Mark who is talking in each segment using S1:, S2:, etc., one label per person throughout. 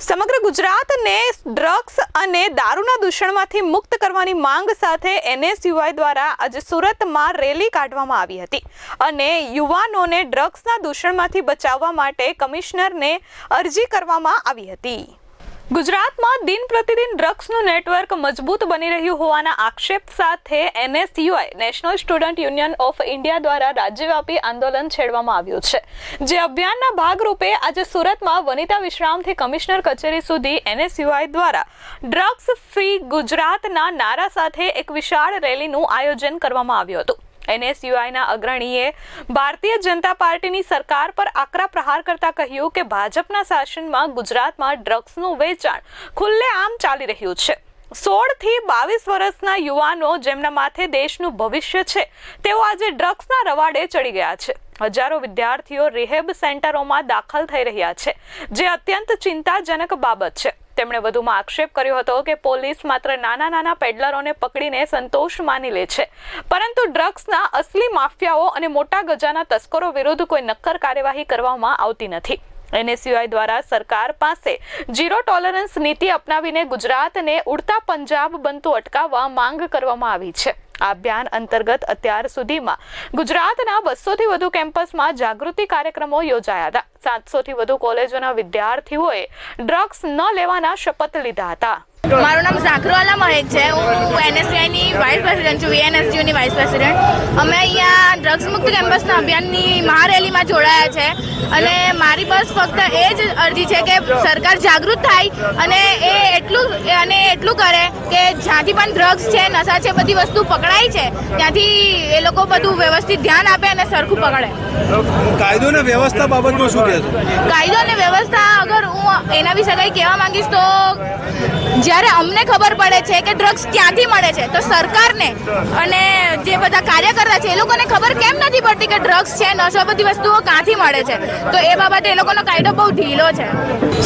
S1: સમગ્ર ગુજરાતને ડ્રગ્સ અને દારૂના દૂષણમાંથી મુક્ત કરવાની માંગ સાથે એનએસયુઆઈ દ્વારા આજે સુરતમાં રેલી કાઢવામાં આવી હતી. અને યુવાનોને ડ્રગ્સના દૂષણમાંથી બચાવવા માટે કમિશનરને અરજી કરવામાં આવી હતી. ગુજરાતમાં દિન પ્રતિદિન ડ્રગ્સનું નેટવર્ક મજબૂત બની રહ્યું હોવાના આક્ષેપ સાથે NSUI, national student union of India દ્વારા રાજ્યવ્યાપી આંદોલન છેડવામાં આવ્યું છે. જે અભિયાનના ભાગરૂપે આજે સુરતમાં વનિતા વિશ્રામથી કમિશનર કચેરી સુધી એનએસયુઆઈ દ્વારા ડ્રગ્સ ફ્રી ગુજરાતના નારા સાથે એક વિશાળ રેલીનું આયોજન કરવામાં આવ્યું હતું. એનએસયુઆઈના અગ્રણીએ ભારતીય જનતા પાર્ટીની સરકાર પર આકરા પ્રહાર કરતા કહ્યું કે ભાજપના શાસનમાં ગુજરાતમાં ડ્રગ્સનું વેચાણ ખુલ્લેઆમ ચાલી રહ્યું છે. સોળથી બાવીસ વર્ષના યુવાનો જેમના માથે દેશનું ભવિષ્ય છે, તેઓ આજે ડ્રગ્સના રવાડે ચડી ગયા છે. હજારો વિદ્યાર્થીઓ રિહેબ સેન્ટરોમાં દાખલ થઈ રહ્યા છે, જે અત્યંત ચિંતાજનક બાબત છે. તેમણે વધુમાં આક્ષેપ કર્યો હતો કે પોલીસ માત્ર નાના નાના પેડલરોને પકડીને સંતોષ માની લે છે, પરંતુ ડ્રગ્સના અસલી માફિયાઓ અને મોટા ગજાના તસ્કરો વિરુદ્ધ કોઈ નક્કર કાર્યવાહી કરવામાં આવતી નથી. એનએસયુઆઈ દ્વારા સરકાર પાસે ઝીરો ટોલરન્સ નીતિ અપનાવીને ગુજરાતને ઉડતા પંજાબ બનતું અટકાવવા માંગ કરવામાં આવી છે. આ અભિયાન અંતર્ગત અત્યાર સુધીમાં ગુજરાતના બસોથી વધુ કેમ્પસમાં જાગૃતિ કાર્યક્રમો યોજાયા હતા. સાતસોથી વધુ કોલેજોના વિદ્યાર્થીઓએ ડ્રગ્સ ન લેવાના શપથ લીધા હતા.
S2: મારું નામ ઝાકરવાલા મહેક છે. હું એનએસયુઆઈની વાઇસ પ્રેસિડેન્ટ છું, વીએનએસયુની વાઇસ પ્રેસિડેન્ટ. અમે અહીંયા ડ્રગ્સ મુક્ત કેમ્પસના અભિયાનની મહારેલીમાં જોડાયા છે. અને મારી બસ ફક્ત એ જ અરજી છે કે સરકાર જાગૃત થાય અને એ એટલું, અને એટલું કરે કે જ્યાંથી પણ ડ્રગ્સ છે નશા છે બધી વસ્તુ પકડાય છે ત્યાંથી એ લોકો બધું વ્યવસ્થિત ધ્યાન આપે અને સરખું પકડે.
S3: કાયદો ને વ્યવસ્થા બાબતમાં શું કહેશો
S2: કાયદો અને વ્યવસ્થા અગર હું એના વિશે કંઈ કહેવા માંગીશ તો જ્યારે અમને ખબર પડે છે કે ડ્રગ્સ ક્યાંથી મળે છે તો સરકારને અને જે બધા કાર્યકર્તા છે એ લોકોને ખબર કેમ નથી પડતી કે ડ્રગ્સ છે નશો બધી વસ્તુઓ ક્યાંથી મળે છે. તો એ બાબતે એ લોકોનો કાયદો બહુ ઢીલો છે.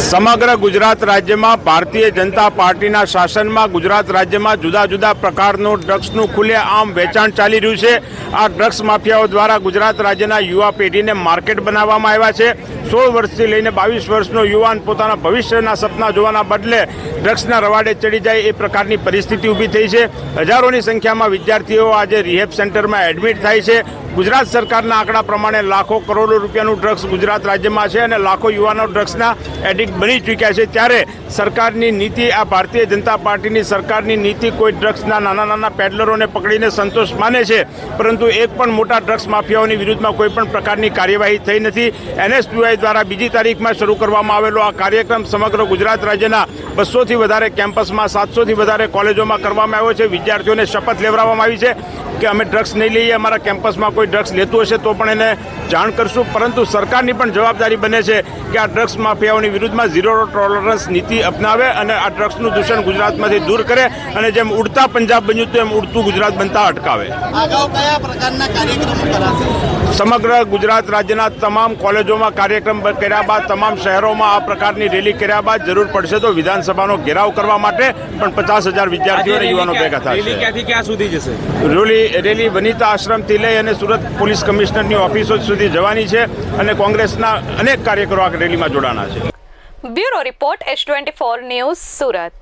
S4: સમગ્ર ગુજરાત રાજ્યમાં ભારતીય જનતા પાર્ટીના શાસનમાં ગુજરાત રાજ્યમાં જુદા જુદા પ્રકારનું ડ્રગ્સનું ખુલ્લેઆમ વેચાણ ચાલી રહ્યું છે. આ ડ્રગ્સ માફિયાઓ દ્વારા ગુજરાત રાજ્યના યુવા પેઢીને માર્કેટ બનાવવામાં આવ્યા છે. સોળ વર્ષથી લઈને બાવીસ વર્ષનો યુવાન પોતાના ભવિષ્યના સપના જોવાના બદલે ડ્રગ્સના રવાડે ચડી જાય એ પ્રકારની પરિસ્થિતિ ઊભી થઈ છે. હજારોની સંખ્યામાં વિદ્યાર્થીઓ આજે રિહેબ સેન્ટરમાં એડમિટ થાય છે. ગુજરાત સરકારના આંકડા પ્રમાણે લાખો કરોડો રૂપિયાનું ડ્રગ્સ ગુજરાત રાજ્યમાં છે અને લાખો યુવાનો ડ્રગ્સના એડિક્ટ બની ચૂક્યા છે. ત્યારે સરકારની નીતિ, આ ભારતીય જનતા પાર્ટીની સરકારની નીતિ કોઈ ડ્રગ્સના નાના નાના પેડલરોને પકડીને સંતોષ માને છે. પરંતુ એક પણ મોટા ડ્રગ્સ માફિયાઓની વિરુદ્ધમાં કોઈ પણ પ્રકારની કાર્યવાહી થઈ નથી. એનએસયુઆઈ દ્વારા બીજી તારીખમાં શરૂ કરવામાં આવેલો આ કાર્યક્રમ સમગ્ર ગુજરાત રાજ્યના બસોથી વધારે કેમ્પસમાં, સાતસોથી વધારે કોલેજોમાં કરવામાં આવ્યો છે. વિદ્યાર્થીઓને શપથ લેવડાવવામાં આવી છે કે અમે ડ્રગ્સ નહીં લઈએ, અમારા કેમ્પસમાં કોઈ ડ્રગ્સ લેતું હશે તો પણ એને જાણ કરશું. પરંતુ સરકારની પણ જવાબદારી બને છે કે આ ડ્રગ્સ માફિયાઓની વિરુદ્ધમાં ઝીરો ટોલરન્સ નીતિ અપનાવે અને આ ડ્રગ્સનું દૂષણ ગુજરાતમાંથી દૂર કરે અને જેમ ઉડતા પંજાબ બન્યું તેમ ઉડતું ગુજરાત બનતા અટકાવે.
S3: પ્રકારના કાર્યક્રમો કરાશે?
S4: સમગ્ર ગુજરાત રાજ્યના તમામ કોલેજોમાં કાર્યક્રમ કર્યા બાદ તમામ શહેરોમાં આ પ્રકારની રેલી કર્યા બાદ જરૂર પડશે તો વિધાનસભાનો ઘેરાવ કરવા માટે પણ પચાસ હજાર વિદ્યાર્થીઓ અને યુવાનો ભેગા
S5: રેલી ક્યાંથી ક્યાં સુધી જશે?
S4: રેલી રેલી વનિતા આશ્રમથી લઈ અને સુરત પોલીસ કમિશનરની ઓફિસો સુધી જવાની છે અને કોંગ્રેસના અનેક કાર્યકરો આ રેલીમાં જોડાના છે.
S1: Bureau report S twenty four news Surat.